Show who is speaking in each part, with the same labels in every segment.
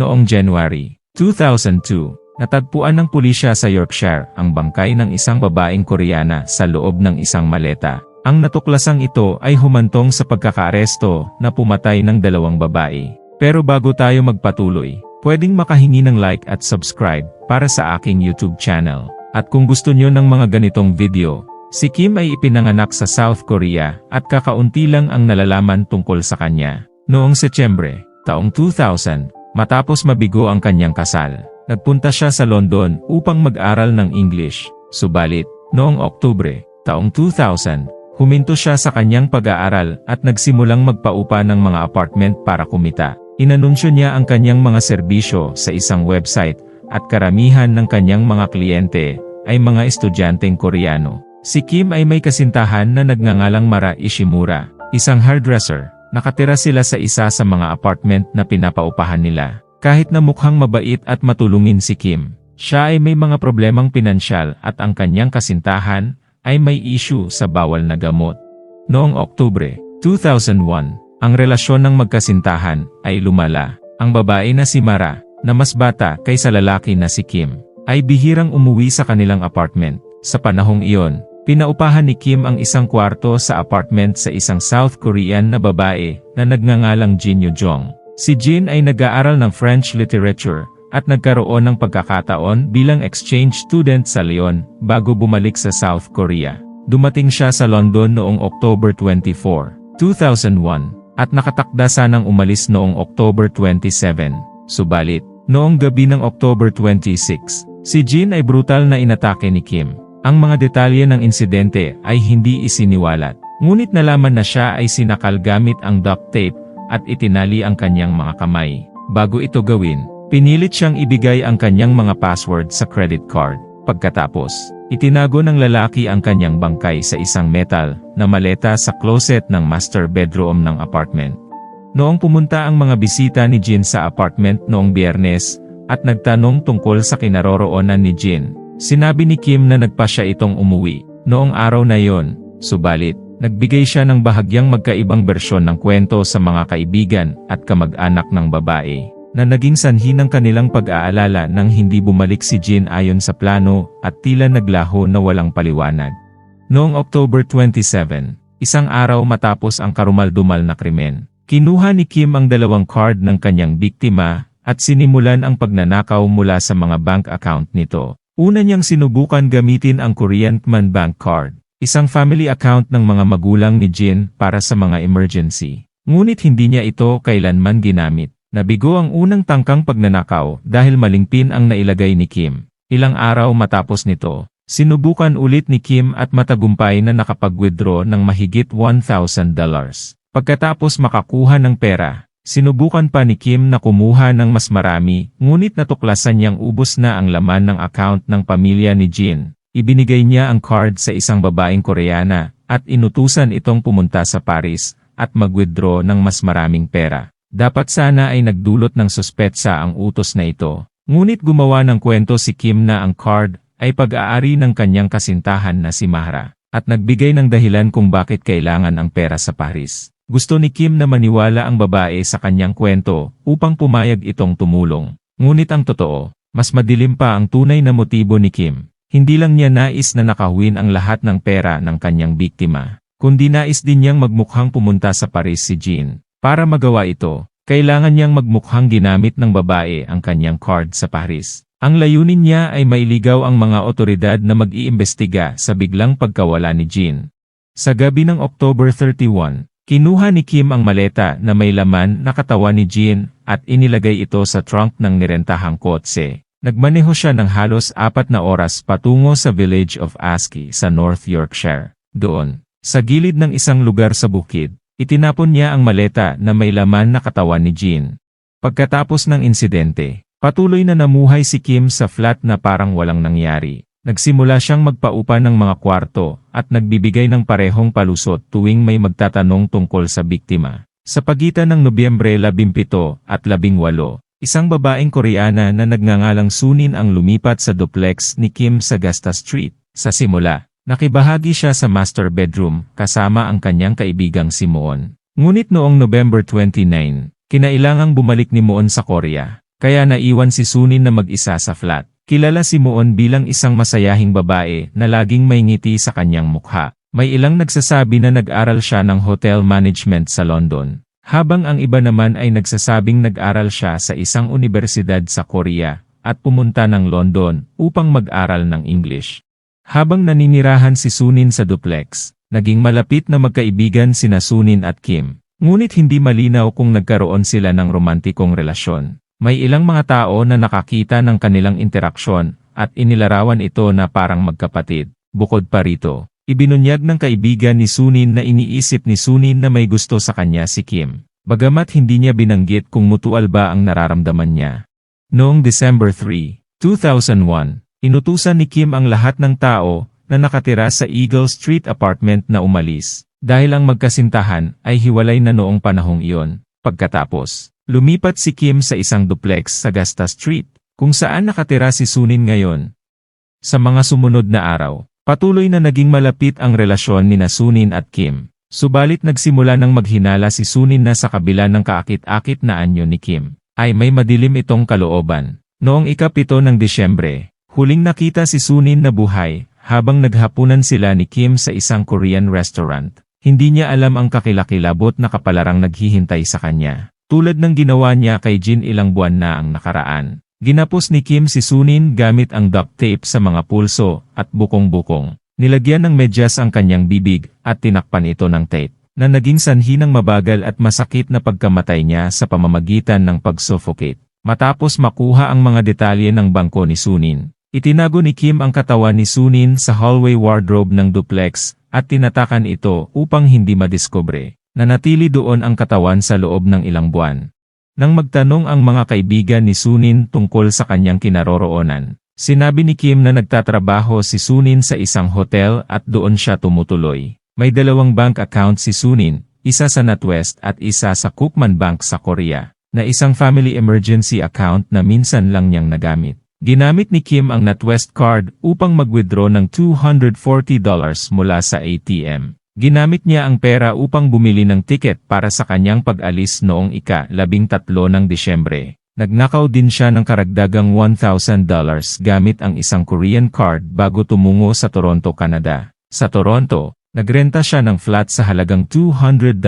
Speaker 1: Noong January 2002, natagpuan ng pulisya sa Yorkshire ang bangkay ng isang babaeng Koreana sa loob ng isang maleta. Ang natuklasang ito ay humantong sa pagkakaaresto na pumatay ng dalawang babae. Pero bago tayo magpatuloy, pwedeng makahingi ng like at subscribe para sa aking YouTube channel. At kung gusto nyo ng mga ganitong video, si Kim ay ipinanganak sa South Korea at kakaunti lang ang nalalaman tungkol sa kanya. Noong Setyembre, taong 2000, matapos mabigo ang kanyang kasal, nagpunta siya sa London upang mag-aral ng English. Subalit, noong Oktubre, taong 2000, huminto siya sa kanyang pag-aaral at nagsimulang magpaupa ng mga apartment para kumita. Inanunsyo niya ang kanyang mga serbisyo sa isang website at karamihan ng kanyang mga kliyente ay mga estudyanteng Koreano. Si Kim ay may kasintahan na nagngangalang Mara Ishimura, isang hairdresser. Nakatira sila sa isa sa mga apartment na pinapaupahan nila. Kahit na mukhang mabait at matulungin si Kim, siya ay may mga problemang pinansyal at ang kanyang kasintahan ay may issue sa bawal na gamot. Noong Oktubre 2001, ang relasyon ng magkasintahan ay lumala. Ang babae na si Mara, na mas bata kaysa lalaki na si Kim, ay bihirang umuwi sa kanilang apartment. Sa panahong iyon, pinaupahan ni Kim ang isang kwarto sa apartment sa isang South Korean na babae na nagngangalang Jin Yoo Jong. Si Jin ay nag-aaral ng French literature at nagkaroon ng pagkakataon bilang exchange student sa Lyon bago bumalik sa South Korea. Dumating siya sa London noong October 24, 2001 at nakatakda sanang umalis noong October 27. Subalit, noong gabi ng October 26, si Jin ay brutal na inatake ni Kim. Ang mga detalye ng insidente ay hindi isiniwalat. Ngunit nalaman na siya ay sinakal gamit ang duct tape at itinali ang kanyang mga kamay. Bago ito gawin, pinilit siyang ibigay ang kanyang mga password sa credit card. Pagkatapos, itinago ng lalaki ang kanyang bangkay sa isang metal na maleta sa closet ng master bedroom ng apartment. Noong pumunta ang mga bisita ni Jin sa apartment noong biyernes, at nagtanong tungkol sa kinaroroonan ni Jin, sinabi ni Kim na nagpa siya itong umuwi. Noong araw na yon, subalit, nagbigay siya ng bahagyang magkaibang bersyon ng kwento sa mga kaibigan at kamag-anak ng babae na naging sanhi ng kanilang pag-aalala nang hindi bumalik si Jin ayon sa plano at tila naglaho na walang paliwanag. Noong October 27, isang araw matapos ang karumaldumal na krimen, kinuha ni Kim ang dalawang card ng kanyang biktima at sinimulan ang pagnanakaw mula sa mga bank account nito. Una niyang sinubukan gamitin ang Korean Man Bank Card, isang family account ng mga magulang ni Jin para sa mga emergency. Ngunit hindi niya ito kailanman ginamit. Nabigo ang unang tangkang pagnanakaw dahil malingpin ang nailagay ni Kim. Ilang araw matapos nito, sinubukan ulit ni Kim at matagumpay na nakapag-withdraw ng mahigit $1,000. Pagkatapos makakuha ng pera, sinubukan pa ni Kim na kumuha ng mas marami, ngunit natuklasan niyang ubos na ang laman ng account ng pamilya ni Jin. Ibinigay niya ang card sa isang babaeng Koreana at inutusan itong pumunta sa Paris at mag-withdraw ng mas maraming pera. Dapat sana ay nagdulot ng suspetsa ang utos na ito. Ngunit gumawa ng kwento si Kim na ang card ay pag-aari ng kanyang kasintahan na si Mahra, at nagbigay ng dahilan kung bakit kailangan ang pera sa Paris. Gusto ni Kim na maniwala ang babae sa kanyang kwento upang pumayag itong tumulong. Ngunit ang totoo, mas madilim pa ang tunay na motibo ni Kim. Hindi lang niya nais na nakawin ang lahat ng pera ng kanyang biktima, kundi nais din niyang magmukhang pumunta sa Paris si Jean. Para magawa ito, kailangan niyang magmukhang ginamit ng babae ang kanyang card sa Paris. Ang layunin niya ay mailigaw ang mga otoridad na mag-iimbestiga sa biglang pagkawala ni Jean. Sa gabi ng October 31, kinuha ni Kim ang maleta na may laman na katawan ni Jean at inilagay ito sa trunk ng nirentahang kotse. Nagmaneho siya ng halos apat na oras patungo sa village of Askey sa North Yorkshire. Doon, sa gilid ng isang lugar sa bukid, Itinapon niya ang maleta na may laman na katawan ni Jean. Pagkatapos ng insidente, patuloy na namuhay si Kim sa flat na parang walang nangyari. Nagsimula siyang magpaupa ng mga kwarto at nagbibigay ng parehong palusot tuwing may magtatanong tungkol sa biktima. Sa pagitan ng Nobyembre 17 at 18, isang babaeng Koreana na nagngangalang Sunin ang lumipat sa duplex ni Kim sa Gasta Street. Sa simula, Nakibahagi siya sa master bedroom kasama ang kanyang kaibigang si Moon. Ngunit noong November 29, kinailangang bumalik ni Moon sa Korea. Kaya naiwan si Sunin na mag-isa sa flat. Kilala si Moon bilang isang masayahing babae na laging may ngiti sa kanyang mukha. May ilang nagsasabi na nag-aral siya ng hotel management sa London. Habang ang iba naman ay nagsasabing nag-aral siya sa isang universidad sa Korea at pumunta ng London upang mag-aral ng English. Habang naninirahan si Sunin sa duplex, naging malapit na magkaibigan sina Sunin at Kim. Ngunit hindi malinaw kung nagkaroon sila ng romantikong relasyon. May ilang mga tao na nakakita ng kanilang interaksyon at inilarawan ito na parang magkapatid. Bukod pa rito, ibinunyag ng kaibigan ni Sunin na iniisip ni Sunin na may gusto sa kanya si Kim. Bagamat hindi niya binanggit kung mutual ba ang nararamdaman niya. Noong December 3, 2001, inutusan ni Kim ang lahat ng tao na nakatira sa Eagle Street apartment na umalis, dahil ang magkasintahan ay hiwalay na noong panahong iyon. Pagkatapos, lumipat si Kim sa isang duplex sa Gasta Street, kung saan nakatira si Sunin ngayon. Sa mga sumunod na araw, patuloy na naging malapit ang relasyon ni Sunin at Kim. Subalit nagsimula ng maghinala si Sunin na sa kabila ng kaakit-akit na anyo ni Kim ay may madilim itong kalooban. Noong ikapito ng Disyembre, huling nakita si Sunin na buhay, habang naghapunan sila ni Kim sa isang Korean restaurant. Hindi niya alam ang kakilakilabot na kapalarang naghihintay sa kanya. Tulad ng ginawa niya kay Jin ilang buwan na ang nakaraan. Ginapos ni Kim si Sunin gamit ang duct tape sa mga pulso at bukong-bukong. Nilagyan ng medyas ang kanyang bibig at tinakpan ito ng tape na naging sanhi ng mabagal at masakit na pagkamatay niya sa pamamagitan ng pag-suffocate. Matapos makuha ang mga detalye ng bangko ni Sunin, itinago ni Kim ang katawan ni Sunin sa hallway wardrobe ng duplex at tinatakan ito upang hindi madiskubre. Nanatili doon ang katawan sa loob ng ilang buwan. Nang magtanong ang mga kaibigan ni Sunin tungkol sa kanyang kinaroroonan, sinabi ni Kim na nagtatrabaho si Sunin sa isang hotel at doon siya tumutuloy. May dalawang bank account si Sunin, isa sa NatWest at isa sa Cookman Bank sa Korea, na isang family emergency account na minsan lang niyang nagamit. Ginamit ni Kim ang NatWest card upang mag-withdraw ng $240 mula sa ATM. Ginamit niya ang pera upang bumili ng tiket para sa kanyang pag-alis noong ika-13 ng Disyembre. Nagnakaw din siya ng karagdagang $1,000 gamit ang isang Korean card bago tumungo sa Toronto, Canada. Sa Toronto, Nagrenta siya ng flat sa halagang $200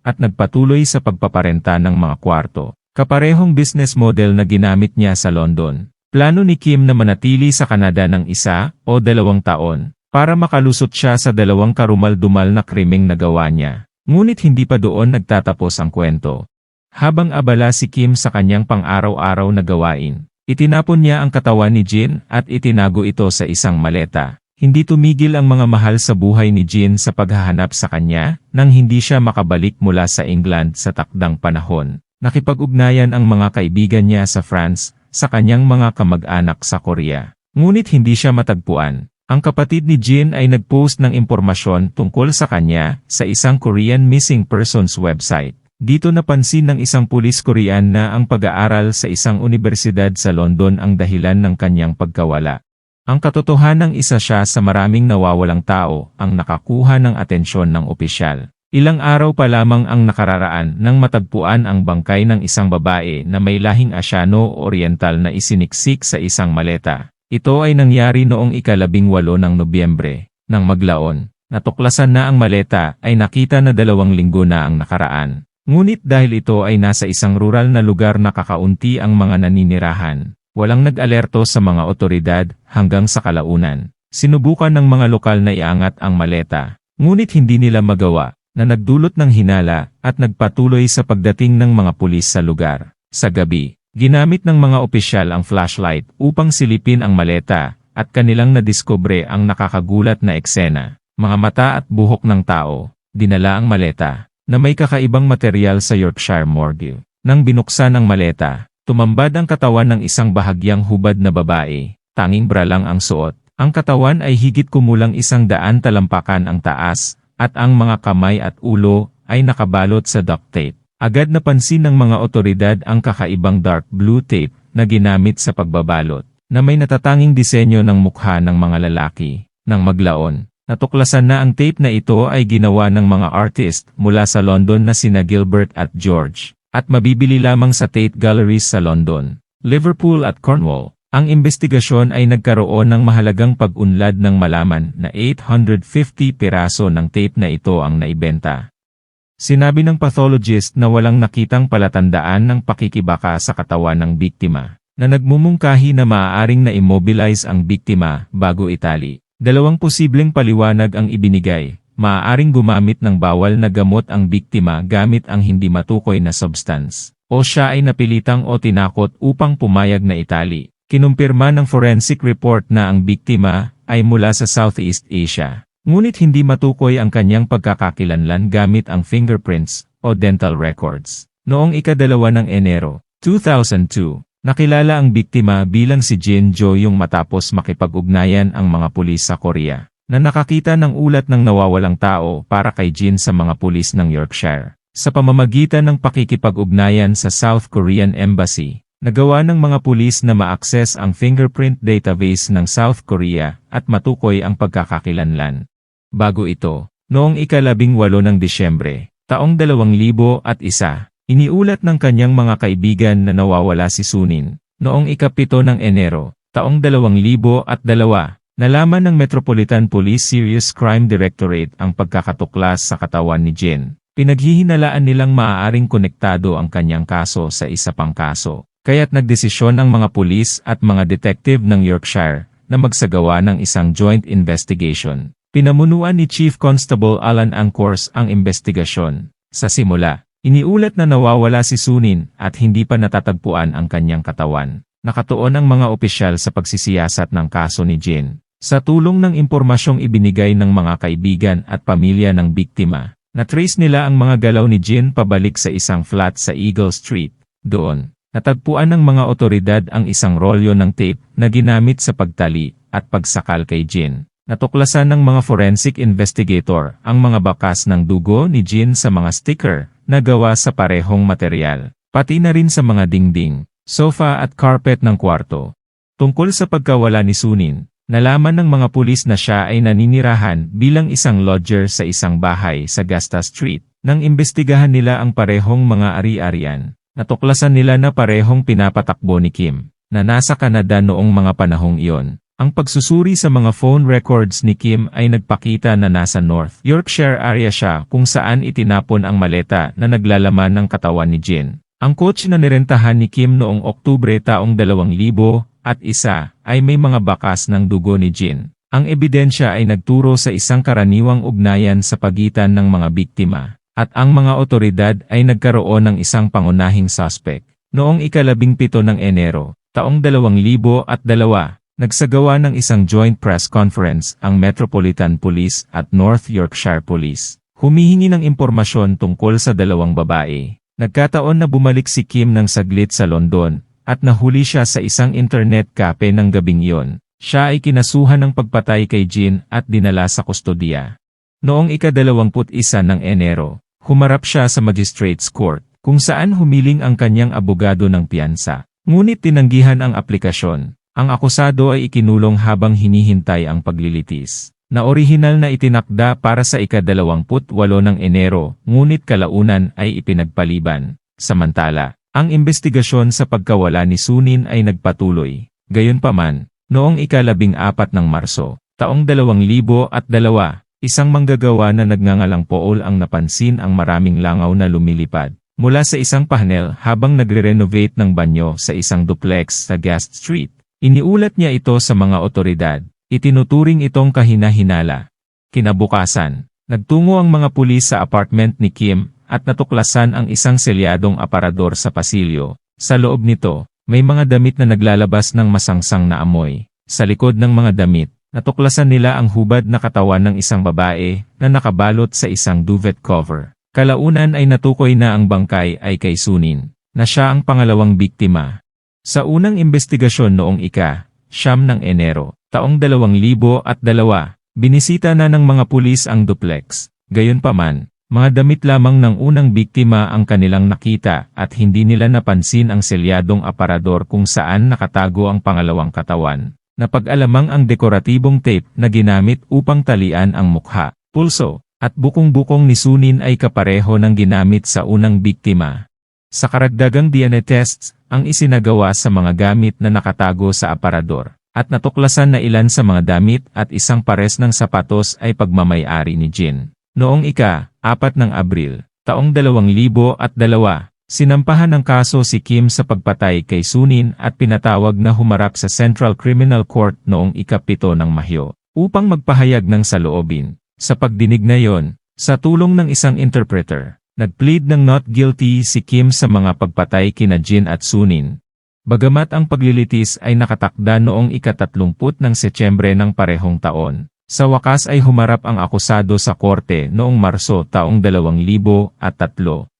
Speaker 1: at nagpatuloy sa pagpaparenta ng mga kwarto. Kaparehong business model na ginamit niya sa London. Plano ni Kim na manatili sa Canada ng isa o dalawang taon para makalusot siya sa dalawang karumal-dumal na krimeng nagawa niya. Ngunit hindi pa doon nagtatapos ang kwento. Habang abala si Kim sa kanyang pang-araw-araw na gawain, itinapon niya ang katawan ni Jin at itinago ito sa isang maleta. Hindi tumigil ang mga mahal sa buhay ni Jean sa paghahanap sa kanya, nang hindi siya makabalik mula sa England sa takdang panahon. Nakipag-ugnayan ang mga kaibigan niya sa France, sa kanyang mga kamag-anak sa Korea. Ngunit hindi siya matagpuan. Ang kapatid ni Jean ay nagpost ng impormasyon tungkol sa kanya sa isang Korean Missing Persons website. Dito napansin ng isang pulis Korean na ang pag-aaral sa isang universidad sa London ang dahilan ng kanyang pagkawala. Ang katotohanang isa siya sa maraming nawawalang tao ang nakakuha ng atensyon ng opisyal. Ilang araw pa lamang ang nakararaan nang matagpuan ang bangkay ng isang babae na may lahing Asyano-Oriental na isiniksik sa isang maleta. Ito ay nangyari noong ikalabing walo ng Nobyembre. Nang maglaon, natuklasan na ang maleta ay nakita na dalawang linggo na ang nakaraan. Ngunit dahil ito ay nasa isang rural na lugar na kakaunti ang mga naninirahan, Walang nag-alerto sa mga otoridad hanggang sa kalaunan. Sinubukan ng mga lokal na iangat ang maleta, ngunit hindi nila magawa, na nagdulot ng hinala at nagpatuloy sa pagdating ng mga pulis sa lugar. Sa gabi, ginamit ng mga opisyal ang flashlight upang silipin ang maleta at kanilang nadiskubre ang nakakagulat na eksena. Mga mata at buhok ng tao, dinala ang maleta, na may kakaibang material sa Yorkshire Morgue. Nang binuksan ang maleta, Tumambad ang katawan ng isang bahagyang hubad na babae, tanging bra lang ang suot. Ang katawan ay higit kumulang isang daan talampakan ang taas, at ang mga kamay at ulo ay nakabalot sa duct tape. Agad napansin ng mga otoridad ang kakaibang dark blue tape na ginamit sa pagbabalot, na may natatanging disenyo ng mukha ng mga lalaki. Nang maglaon, natuklasan na ang tape na ito ay ginawa ng mga artist mula sa London na sina Gilbert at George at mabibili lamang sa Tate Galleries sa London. Liverpool at Cornwall. Ang investigasyon ay nagkaroon ng mahalagang pag-unlad ng malaman na 850 piraso ng tape na ito ang naibenta. Sinabi ng pathologist na walang nakitang palatandaan ng pakikibaka sa katawan ng biktima, na nagmumungkahi na maaaring na-immobilize ang biktima bago itali. Dalawang posibleng paliwanag ang ibinigay, maaaring gumamit ng bawal na gamot ang biktima gamit ang hindi matukoy na substance, o siya ay napilitang o tinakot upang pumayag na itali. Kinumpirma ng forensic report na ang biktima ay mula sa Southeast Asia. Ngunit hindi matukoy ang kanyang pagkakakilanlan gamit ang fingerprints o dental records. Noong ikadalawa ng Enero, 2002, nakilala ang biktima bilang si Jin Jo yung matapos makipag-ugnayan ang mga pulis sa Korea, na nakakita ng ulat ng nawawalang tao para kay Jin sa mga pulis ng Yorkshire. Sa pamamagitan ng pakikipag-ugnayan sa South Korean Embassy, Nagawa ng mga pulis na ma-access ang fingerprint database ng South Korea at matukoy ang pagkakakilanlan. Bago ito, noong ikalabing walo ng Disyembre, taong 2001, iniulat ng kanyang mga kaibigan na nawawala si Sunin. Noong ikapito ng Enero, taong 2002, nalaman ng Metropolitan Police Serious Crime Directorate ang pagkakatuklas sa katawan ni Jin. Pinaghihinalaan nilang maaaring konektado ang kanyang kaso sa isa pang kaso. Kaya't nagdesisyon ang mga pulis at mga detective ng Yorkshire na magsagawa ng isang joint investigation. Pinamunuan ni Chief Constable Alan Angkors ang investigasyon. Sa simula, iniulat na nawawala si Sunin at hindi pa natatagpuan ang kanyang katawan. Nakatuon ang mga opisyal sa pagsisiyasat ng kaso ni Jin. Sa tulong ng impormasyong ibinigay ng mga kaibigan at pamilya ng biktima, na-trace nila ang mga galaw ni Jin pabalik sa isang flat sa Eagle Street. Doon, Natagpuan ng mga otoridad ang isang rolyo ng tape na ginamit sa pagtali at pagsakal kay Jin. Natuklasan ng mga forensic investigator ang mga bakas ng dugo ni Jin sa mga sticker na gawa sa parehong material, pati na rin sa mga dingding, sofa at carpet ng kwarto. Tungkol sa pagkawala ni Sunin, nalaman ng mga pulis na siya ay naninirahan bilang isang lodger sa isang bahay sa Gasta Street, nang imbestigahan nila ang parehong mga ari-arian. Natuklasan nila na parehong pinapatakbo ni Kim, na nasa Canada noong mga panahong iyon. Ang pagsusuri sa mga phone records ni Kim ay nagpakita na nasa North Yorkshire area siya kung saan itinapon ang maleta na naglalaman ng katawan ni Jin. Ang coach na nirentahan ni Kim noong Oktubre taong 2000 at isa ay may mga bakas ng dugo ni Jin. Ang ebidensya ay nagturo sa isang karaniwang ugnayan sa pagitan ng mga biktima at ang mga otoridad ay nagkaroon ng isang pangunahing suspect. Noong ikalabing pito ng Enero, taong 2002, nagsagawa ng isang joint press conference ang Metropolitan Police at North Yorkshire Police. Humihingi ng impormasyon tungkol sa dalawang babae. Nagkataon na bumalik si Kim ng saglit sa London at nahuli siya sa isang internet cafe ng gabing iyon. Siya ay kinasuhan ng pagpatay kay Jean at dinala sa kustodiya. Noong ikadalawamput isa ng Enero, Humarap siya sa magistrate's court, kung saan humiling ang kanyang abogado ng piyansa. Ngunit tinanggihan ang aplikasyon. Ang akusado ay ikinulong habang hinihintay ang paglilitis, na orihinal na itinakda para sa ikadalawamput walo ng Enero, ngunit kalaunan ay ipinagpaliban. Samantala, ang investigasyon sa pagkawala ni Sunin ay nagpatuloy. Gayunpaman, noong ikalabing apat ng Marso, taong 2002, Isang manggagawa na nagngangalang Pool ang napansin ang maraming langaw na lumilipad mula sa isang panel habang nagre-renovate ng banyo sa isang duplex sa Guest Street. Iniulat niya ito sa mga otoridad. Itinuturing itong kahina-hinala. Kinabukasan, nagtungo ang mga pulis sa apartment ni Kim at natuklasan ang isang selyadong aparador sa pasilyo. Sa loob nito, may mga damit na naglalabas ng masangsang na amoy. Sa likod ng mga damit, Natuklasan nila ang hubad na katawan ng isang babae na nakabalot sa isang duvet cover. Kalaunan ay natukoy na ang bangkay ay kay Sunin, na siya ang pangalawang biktima. Sa unang investigasyon noong ika, siyam ng Enero, taong 2002, binisita na ng mga pulis ang duplex. Gayunpaman, mga damit lamang ng unang biktima ang kanilang nakita at hindi nila napansin ang selyadong aparador kung saan nakatago ang pangalawang katawan na pag-alamang ang dekoratibong tape na ginamit upang talian ang mukha, pulso, at bukong-bukong ni Sunin ay kapareho ng ginamit sa unang biktima. Sa karagdagang DNA tests, ang isinagawa sa mga gamit na nakatago sa aparador, at natuklasan na ilan sa mga damit at isang pares ng sapatos ay pagmamayari ni Jin. Noong ika-4 ng Abril, taong 2002, sinampahan ng kaso si Kim sa pagpatay kay Sunin at pinatawag na humarap sa Central Criminal Court noong ika-7 ng Mahyo, upang magpahayag ng saloobin. Sa pagdinig na yon, sa tulong ng isang interpreter, Nag-plead ng not guilty si Kim sa mga pagpatay kina Jin at Sunin. Bagamat ang paglilitis ay nakatakda noong ikatatlumput ng Setyembre ng parehong taon, sa wakas ay humarap ang akusado sa korte noong Marso taong 2003.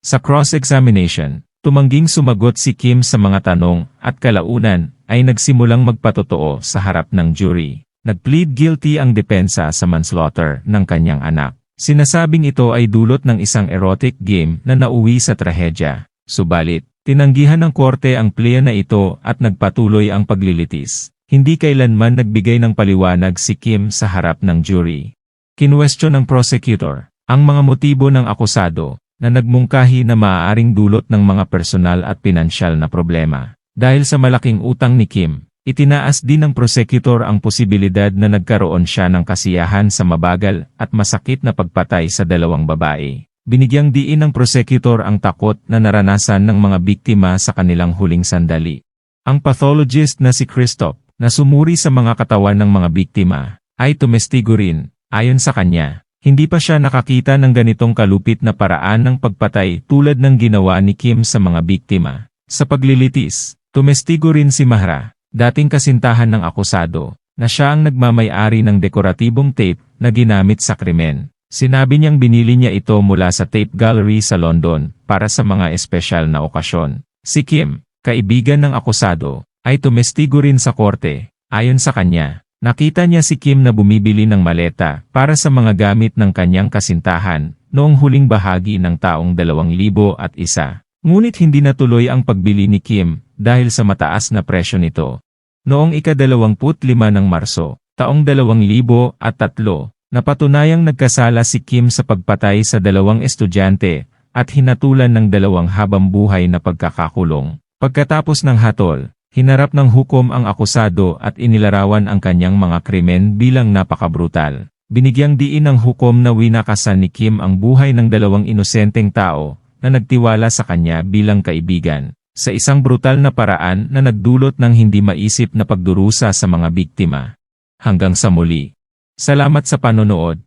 Speaker 1: Sa cross-examination, tumangging sumagot si Kim sa mga tanong at kalaunan ay nagsimulang magpatotoo sa harap ng jury. Nag-plead guilty ang depensa sa manslaughter ng kanyang anak. Sinasabing ito ay dulot ng isang erotic game na nauwi sa trahedya. Subalit, tinanggihan ng korte ang plea na ito at nagpatuloy ang paglilitis. Hindi kailanman nagbigay ng paliwanag si Kim sa harap ng jury. Kinwestiyon ng prosecutor ang mga motibo ng akusado na nagmungkahi na maaaring dulot ng mga personal at pinansyal na problema. Dahil sa malaking utang ni Kim, Itinaas din ng prosecutor ang posibilidad na nagkaroon siya ng kasiyahan sa mabagal at masakit na pagpatay sa dalawang babae. Binigyang diin ng prosecutor ang takot na naranasan ng mga biktima sa kanilang huling sandali. Ang pathologist na si Christoph, na sumuri sa mga katawan ng mga biktima, ay tumestigo rin, ayon sa kanya. Hindi pa siya nakakita ng ganitong kalupit na paraan ng pagpatay tulad ng ginawa ni Kim sa mga biktima. Sa paglilitis, tumestigo rin si Mahra, dating kasintahan ng akusado, na siya ang nagmamay-ari ng dekoratibong tape na ginamit sa krimen. Sinabi niyang binili niya ito mula sa tape gallery sa London para sa mga espesyal na okasyon. Si Kim, kaibigan ng akusado, ay tumestigo rin sa korte. Ayon sa kanya, nakita niya si Kim na bumibili ng maleta para sa mga gamit ng kanyang kasintahan noong huling bahagi ng taong 2001. Ngunit hindi natuloy ang pagbili ni Kim dahil sa mataas na presyo nito. Noong ika-25 ng Marso, taong 2003, napatunayang nagkasala si Kim sa pagpatay sa dalawang estudyante at hinatulan ng dalawang habang buhay na pagkakakulong. Pagkatapos ng hatol, hinarap ng hukom ang akusado at inilarawan ang kanyang mga krimen bilang napakabrutal. Binigyang diin ng hukom na winakasan ni Kim ang buhay ng dalawang inosenteng tao na nagtiwala sa kanya bilang kaibigan sa isang brutal na paraan na nagdulot ng hindi maisip na pagdurusa sa mga biktima. Hanggang sa muli. Salamat sa panonood.